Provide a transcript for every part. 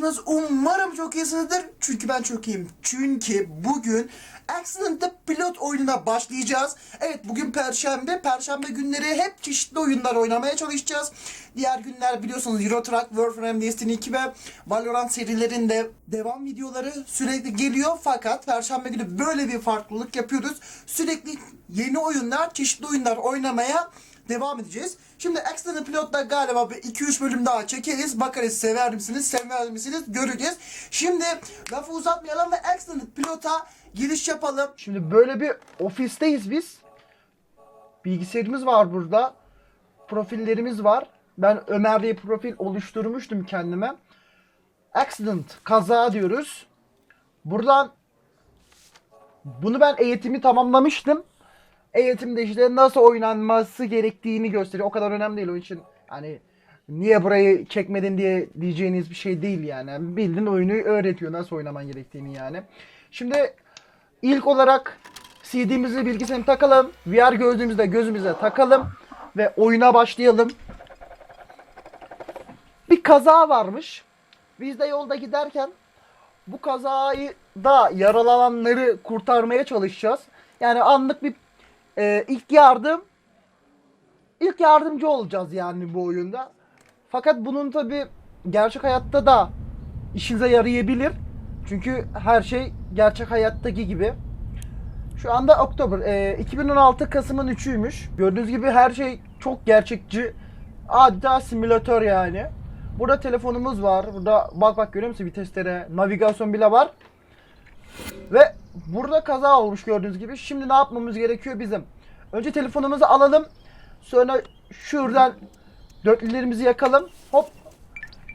nasılsınız? Umarım çok iyisinizdir. Çünkü ben çok iyiyim. Çünkü bugün Accident the Pilot oyununa başlayacağız. Evet bugün Perşembe. Perşembe günleri hep çeşitli oyunlar oynamaya çalışacağız. Diğer günler biliyorsunuz Euro Truck, Warframe, Destiny 2 ve Valorant serilerinde devam videoları sürekli geliyor. Fakat Perşembe günü böyle bir farklılık yapıyoruz. Sürekli yeni oyunlar, çeşitli oyunlar oynamaya devam edeceğiz. Şimdi Accident Pilot'ta galiba bir 2-3 bölüm daha çekeriz. Bakarız sever misiniz, sevmez misiniz göreceğiz. Şimdi lafı uzatmayalım ve Accident Pilot'a giriş yapalım. Şimdi böyle bir ofisteyiz biz. Bilgisayarımız var burada. Profillerimiz var. Ben Ömer diye profil oluşturmuştum kendime. Accident, kaza diyoruz. Buradan bunu ben eğitimi tamamlamıştım eğitimde işte nasıl oynanması gerektiğini gösteriyor. O kadar önemli değil o için. Hani niye burayı çekmedin diye diyeceğiniz bir şey değil yani. Bildiğin oyunu öğretiyor nasıl oynaman gerektiğini yani. Şimdi ilk olarak CD'mizi bilgisayarına takalım. VR gözlüğümüzü gözümüze takalım. Ve oyuna başlayalım. Bir kaza varmış. Biz de yolda giderken bu kazayı da yaralananları kurtarmaya çalışacağız. Yani anlık bir e, ilk yardım ilk yardımcı olacağız yani bu oyunda. Fakat bunun tabi gerçek hayatta da işinize yarayabilir. Çünkü her şey gerçek hayattaki gibi. Şu anda Oktober. e, 2016 Kasım'ın 3'üymüş. Gördüğünüz gibi her şey çok gerçekçi. Adeta simülatör yani. Burada telefonumuz var. Burada bak bak görüyor musun viteslere? Navigasyon bile var. Ve burada kaza olmuş gördüğünüz gibi. Şimdi ne yapmamız gerekiyor bizim? Önce telefonumuzu alalım. Sonra şuradan dörtlülerimizi yakalım. Hop.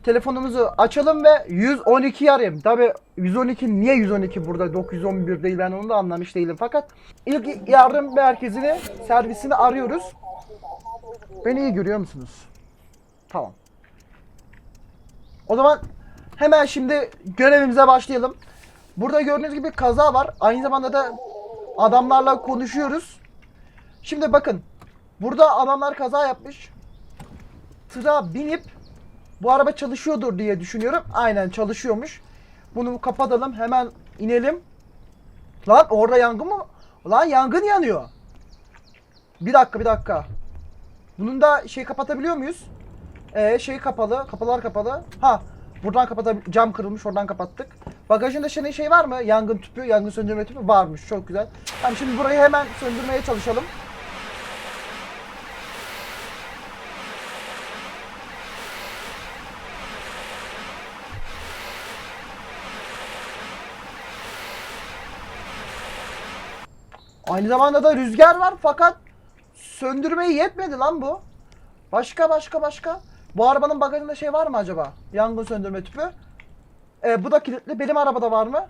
Telefonumuzu açalım ve 112 arayayım. Tabi 112 niye 112 burada 911 değil ben onu da anlamış değilim. Fakat ilk yardım merkezini servisini arıyoruz. Beni iyi görüyor musunuz? Tamam. O zaman hemen şimdi görevimize başlayalım. Burada gördüğünüz gibi kaza var. Aynı zamanda da adamlarla konuşuyoruz. Şimdi bakın. Burada adamlar kaza yapmış. Tıra binip bu araba çalışıyordur diye düşünüyorum. Aynen çalışıyormuş. Bunu kapatalım. Hemen inelim. Lan orada yangın mı? Lan yangın yanıyor. Bir dakika bir dakika. Bunun da şey kapatabiliyor muyuz? Ee, şey kapalı. Kapılar kapalı. Ha Buradan kapatab cam kırılmış oradan kapattık. Bagajında şimdi şey var mı? Yangın tüpü, yangın söndürme tüpü varmış. Çok güzel. Tamam şimdi burayı hemen söndürmeye çalışalım. Aynı zamanda da rüzgar var fakat söndürmeyi yetmedi lan bu. Başka başka başka. Bu arabanın bagajında şey var mı acaba? Yangın söndürme tüpü. Ee, bu da kilitli. Benim arabada var mı?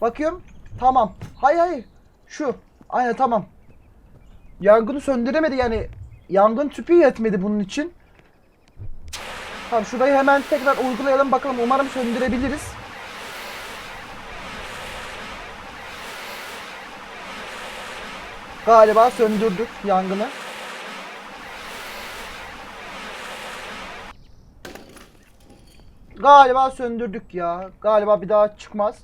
Bakıyorum. Tamam. Hay hay. Şu. Aynen tamam. Yangını söndüremedi yani. Yangın tüpü yetmedi bunun için. Tamam şurayı hemen tekrar uygulayalım bakalım. Umarım söndürebiliriz. Galiba söndürdük yangını. Galiba söndürdük ya. Galiba bir daha çıkmaz.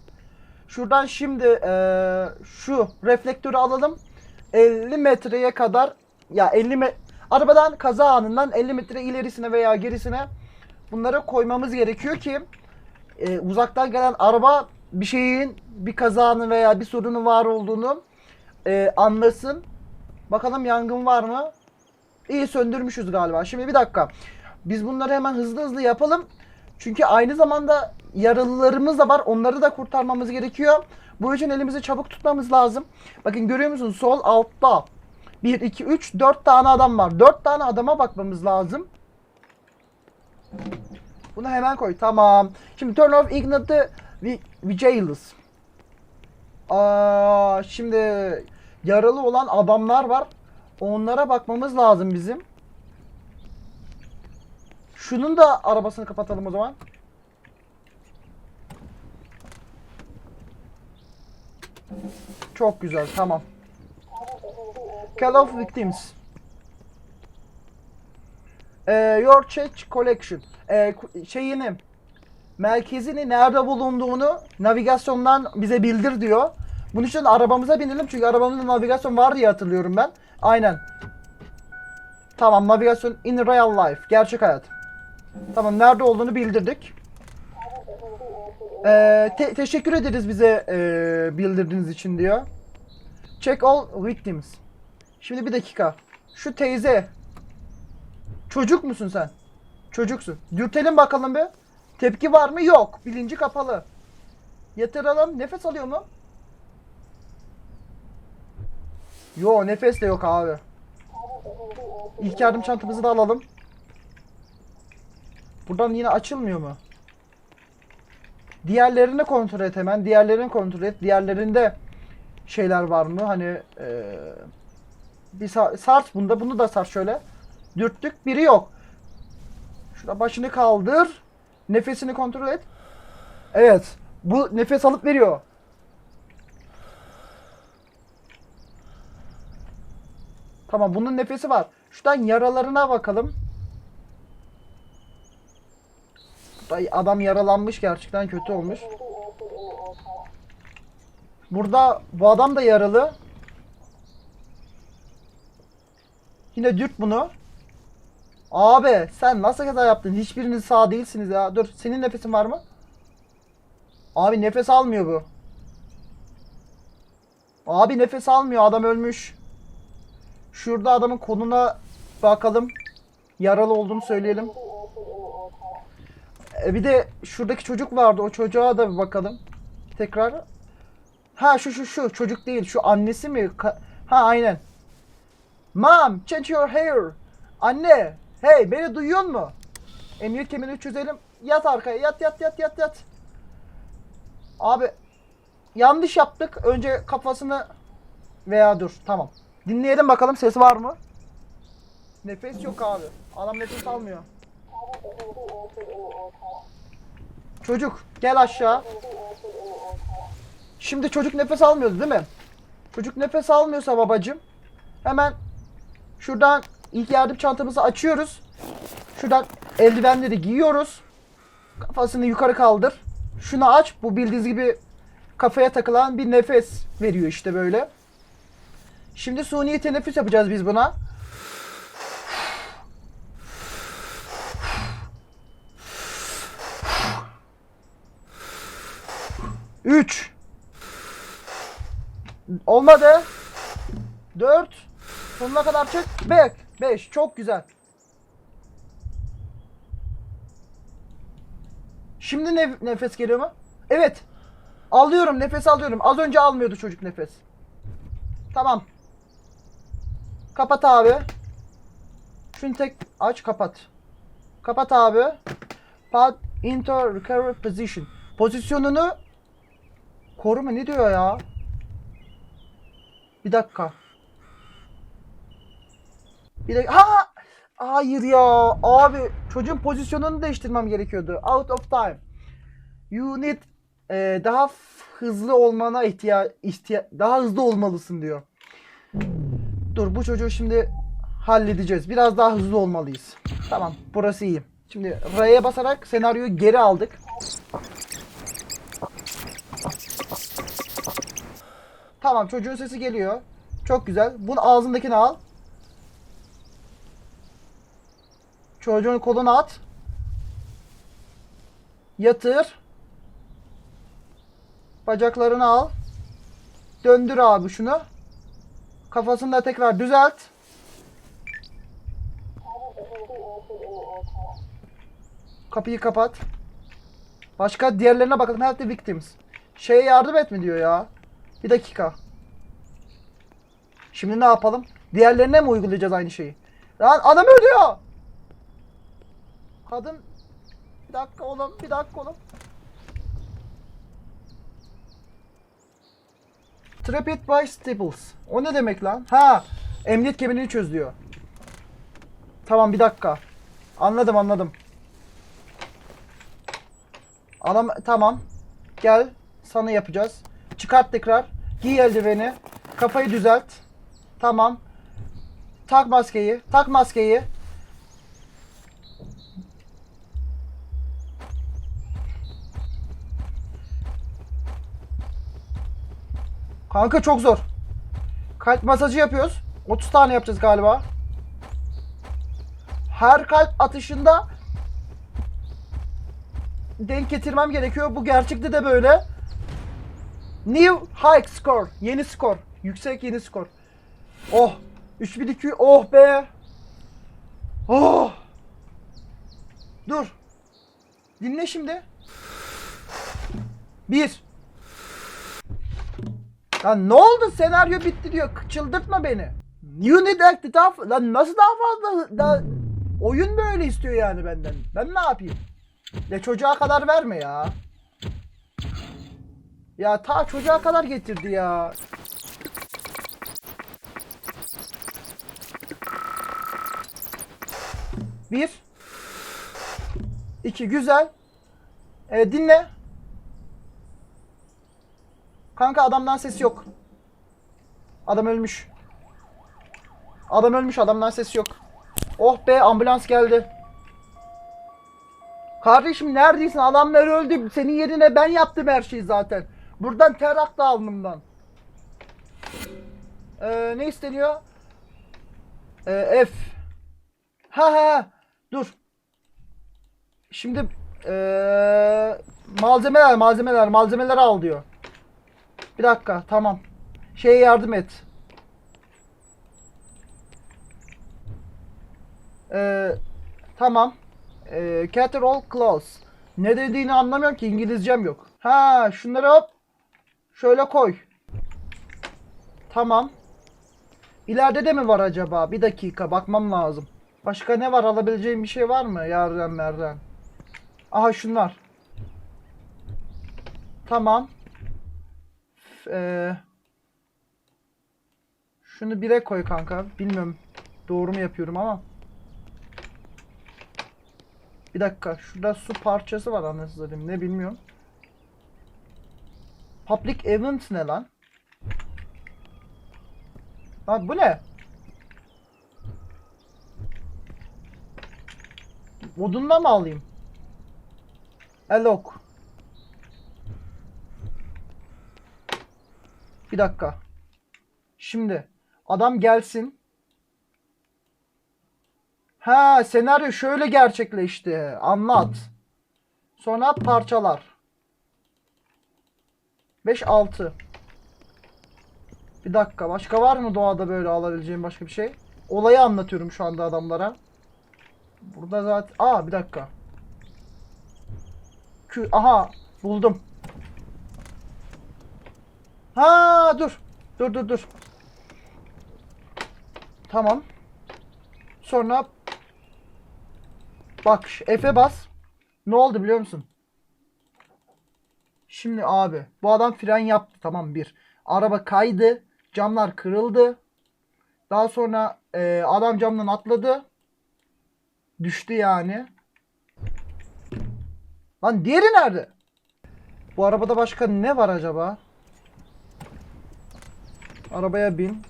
Şuradan şimdi eee, şu reflektörü alalım. 50 metreye kadar ya 50 me arabadan kaza anından 50 metre ilerisine veya gerisine bunları koymamız gerekiyor ki e, uzaktan gelen araba bir şeyin bir kazanın veya bir sorunun var olduğunu e, anlasın. Bakalım yangın var mı? İyi söndürmüşüz galiba. Şimdi bir dakika. Biz bunları hemen hızlı hızlı yapalım. Çünkü aynı zamanda yaralılarımız da var. Onları da kurtarmamız gerekiyor. Bu için elimizi çabuk tutmamız lazım. Bakın görüyor musunuz? Sol altta 1, 2, 3, 4 tane adam var. 4 tane adama bakmamız lazım. Bunu hemen koy. Tamam. Şimdi turn off ignite the vi- vigilance. Aa, şimdi yaralı olan adamlar var. Onlara bakmamız lazım bizim. Şunun da arabasını kapatalım o zaman. Çok güzel tamam. Call of victims. Ee, your check collection. e, ku- şeyini merkezini nerede bulunduğunu navigasyondan bize bildir diyor. Bunun için arabamıza binelim çünkü arabamızda navigasyon var diye hatırlıyorum ben. Aynen. Tamam navigasyon in real life. Gerçek hayat. Tamam nerede olduğunu bildirdik. Ee, te- teşekkür ederiz bize ee, bildirdiğiniz için diyor. Check all victims. Şimdi bir dakika. Şu teyze. Çocuk musun sen? Çocuksun. Dürtelim bakalım bir. Tepki var mı? Yok. Bilinci kapalı. Yatıralım. Nefes alıyor mu? Yo nefes de yok abi. İlk yardım çantamızı da alalım. Buradan yine açılmıyor mu? Diğerlerini kontrol et hemen. Diğerlerini kontrol et. Diğerlerinde şeyler var mı? Hani eee bir sar, sart bunda. Bunu da sar şöyle. Dürttük. Biri yok. Şurada başını kaldır. Nefesini kontrol et. Evet. Bu nefes alıp veriyor. Tamam bunun nefesi var. Şuradan yaralarına bakalım. Burada adam yaralanmış gerçekten kötü olmuş. Burada bu adam da yaralı. Yine dürt bunu. Abi sen nasıl kaza yaptın? Hiçbiriniz sağ değilsiniz ya. Dur senin nefesin var mı? Abi nefes almıyor bu. Abi nefes almıyor adam ölmüş. Şurada adamın koluna bakalım. Yaralı olduğunu söyleyelim. E, bir de şuradaki çocuk vardı. O çocuğa da bir bakalım. Tekrar. Ha şu şu şu çocuk değil. Şu annesi mi? Ka- ha aynen. Mom, change your hair. Anne, hey beni duyuyor mu? Emniyet kemerini çözelim. Yat arkaya. Yat yat yat yat yat. Abi yanlış yaptık. Önce kafasını veya dur. Tamam. Dinleyelim bakalım ses var mı? Nefes yok abi. Adam nefes almıyor. Çocuk gel aşağı. Şimdi çocuk nefes almıyordu değil mi? Çocuk nefes almıyorsa babacım hemen şuradan ilk yardım çantamızı açıyoruz. Şuradan eldivenleri giyiyoruz. Kafasını yukarı kaldır. Şunu aç. Bu bildiğiniz gibi kafaya takılan bir nefes veriyor işte böyle. Şimdi suni teneffüs yapacağız biz buna. Üç. Olmadı. Dört. Sonuna kadar çık. Beş. Beş. Çok güzel. Şimdi ne nefes geliyor mu? Evet. Alıyorum. Nefes alıyorum. Az önce almıyordu çocuk nefes. Tamam. Kapat abi. Şunu tek aç kapat. Kapat abi. Pad into recovery position. Pozisyonunu koruma ne diyor ya? Bir dakika. Bir dakika. Ha! Hayır ya. Abi çocuğun pozisyonunu değiştirmem gerekiyordu. Out of time. You need e, daha hızlı olmana ihtiya ihtiya daha hızlı olmalısın diyor. Dur bu çocuğu şimdi halledeceğiz. Biraz daha hızlı olmalıyız. Tamam burası iyi. Şimdi R'ye basarak senaryoyu geri aldık. Tamam çocuğun sesi geliyor. Çok güzel. Bunu ağzındakini al. Çocuğun koluna at. Yatır. Bacaklarını al. Döndür abi şunu. Kafasını da tekrar düzelt. Kapıyı kapat. Başka diğerlerine bakalım. Help the victims. Şeye yardım et mi diyor ya. Bir dakika. Şimdi ne yapalım? Diğerlerine mi uygulayacağız aynı şeyi? Lan adam ölüyor. Kadın bir dakika oğlum, bir dakika oğlum. Trapped by Staples. O ne demek lan? Ha, emniyet kemerini çöz diyor. Tamam bir dakika. Anladım anladım. Adam tamam. Gel sana yapacağız. Çıkart tekrar. Giy eldiveni. Kafayı düzelt. Tamam. Tak maskeyi. Tak maskeyi. Kanka çok zor. Kalp masajı yapıyoruz. 30 tane yapacağız galiba. Her kalp atışında denk getirmem gerekiyor. Bu gerçekte de böyle. New high score. Yeni skor. Yüksek yeni skor. Oh. 3200. Oh be. Oh. Dur. Dinle şimdi. Bir. Lan ne oldu? Senaryo bitti diyor. Çıldırtma beni. You need act daha Lan nasıl daha fazla daha... Oyun böyle istiyor yani benden. Ben ne yapayım? Ya çocuğa kadar verme ya. Ya ta çocuğa kadar getirdi ya. Bir. İki. Güzel. E, dinle. Kanka adamdan ses yok. Adam ölmüş. Adam ölmüş adamdan ses yok. Oh be ambulans geldi. Kardeşim neredesin? Adamlar öldü. Senin yerine ben yaptım her şeyi zaten. Buradan ter aktı alnımdan. Ee, ne isteniyor? Ee, F. Ha ha. Dur. Şimdi ee, malzemeler malzemeler malzemeler al diyor. Bir dakika tamam. Şeye yardım et. Ee, tamam. Ee, Cater all close. Ne dediğini anlamıyorum ki İngilizcem yok. Ha şunları hop. Şöyle koy. Tamam. İleride de mi var acaba? Bir dakika bakmam lazım. Başka ne var? Alabileceğim bir şey var mı? Yardan merdan. Aha şunlar. Tamam. Eee şunu bire koy kanka. Bilmiyorum doğru mu yapıyorum ama. Bir dakika. Şurada su parçası var anasını satayım. Ne bilmiyorum. Public event ne lan? Lan bu ne? Odunla mı alayım? Elok. Bir dakika. Şimdi adam gelsin. Ha senaryo şöyle gerçekleşti. Anlat. Sonra parçalar. 5 6. Bir dakika. Başka var mı doğada böyle alabileceğim başka bir şey? Olayı anlatıyorum şu anda adamlara. Burada zaten... Aa bir dakika. Kü Aha buldum. Ha dur. Dur dur dur. Tamam. Sonra bak F'e bas. Ne oldu biliyor musun? Şimdi abi bu adam fren yaptı tamam bir. Araba kaydı. Camlar kırıldı. Daha sonra e, adam camdan atladı. Düştü yani. Lan diğeri nerede? Bu arabada başka ne var acaba? Arabaya bin.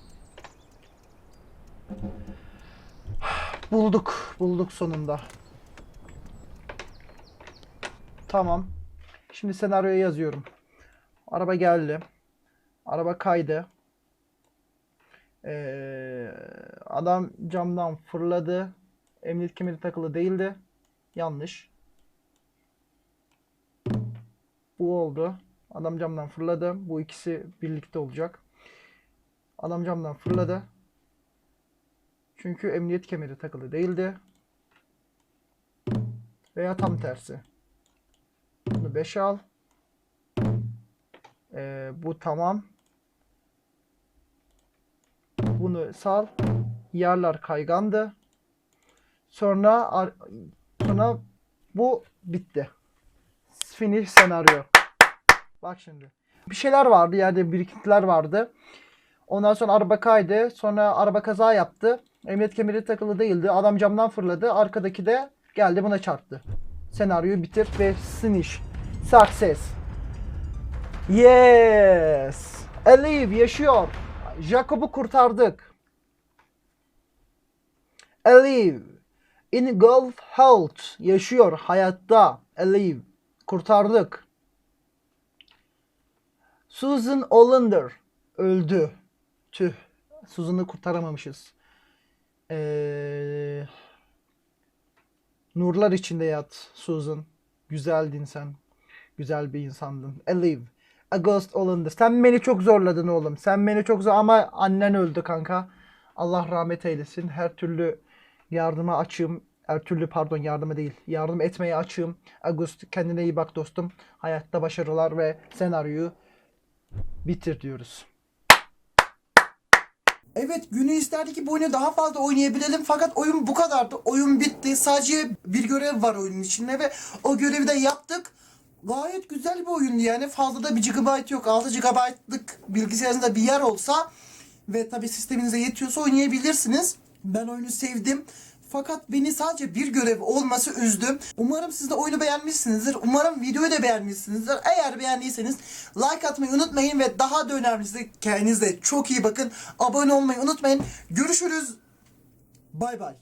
Bulduk. Bulduk sonunda. Tamam. Şimdi senaryoya yazıyorum. Araba geldi. Araba kaydı. Ee, adam camdan fırladı. Emniyet kemeri takılı değildi. Yanlış. Bu oldu. Adam camdan fırladı. Bu ikisi birlikte olacak. Adam camdan fırladı. Çünkü emniyet kemeri takılı değildi. Veya tam tersi. Bunu 5'e al. Ee, bu tamam. Bunu sal. Yerler kaygandı. Sonra sonra bu bitti. Finish senaryo. Bak şimdi. Bir şeyler vardı yerde birikintiler vardı. Ondan sonra araba kaydı. Sonra araba kaza yaptı. Emniyet kemeri takılı değildi. Adam camdan fırladı. Arkadaki de geldi buna çarptı. Senaryoyu bitir ve finish. Success. Yes. Alive yaşıyor. Jacob'u kurtardık. Alive. In Gulf Health yaşıyor hayatta. Alive. Kurtardık. Susan Olander öldü. Tüh. Susan'ı kurtaramamışız. Ee, nurlar içinde yat Susan. Güzeldin sen. Güzel bir insandın. Alive. A ghost olundu. Sen beni çok zorladın oğlum. Sen beni çok zor ama annen öldü kanka. Allah rahmet eylesin. Her türlü yardıma açığım. Her türlü pardon yardıma değil. Yardım etmeye açığım. Agust kendine iyi bak dostum. Hayatta başarılar ve senaryoyu bitir diyoruz. Evet günü isterdi ki bu oyunu daha fazla oynayabilelim fakat oyun bu kadardı. Oyun bitti. Sadece bir görev var oyunun içinde ve o görevi de yaptık. Gayet güzel bir oyundu yani. Fazla da bir GB yok. 6 GB'lık bilgisayarınızda bir yer olsa ve tabi sisteminize yetiyorsa oynayabilirsiniz. Ben oyunu sevdim. Fakat beni sadece bir görev olması üzdü. Umarım siz de oyunu beğenmişsinizdir. Umarım videoyu da beğenmişsinizdir. Eğer beğendiyseniz like atmayı unutmayın ve daha da önemlisi kendinize çok iyi bakın. Abone olmayı unutmayın. Görüşürüz. Bay bay.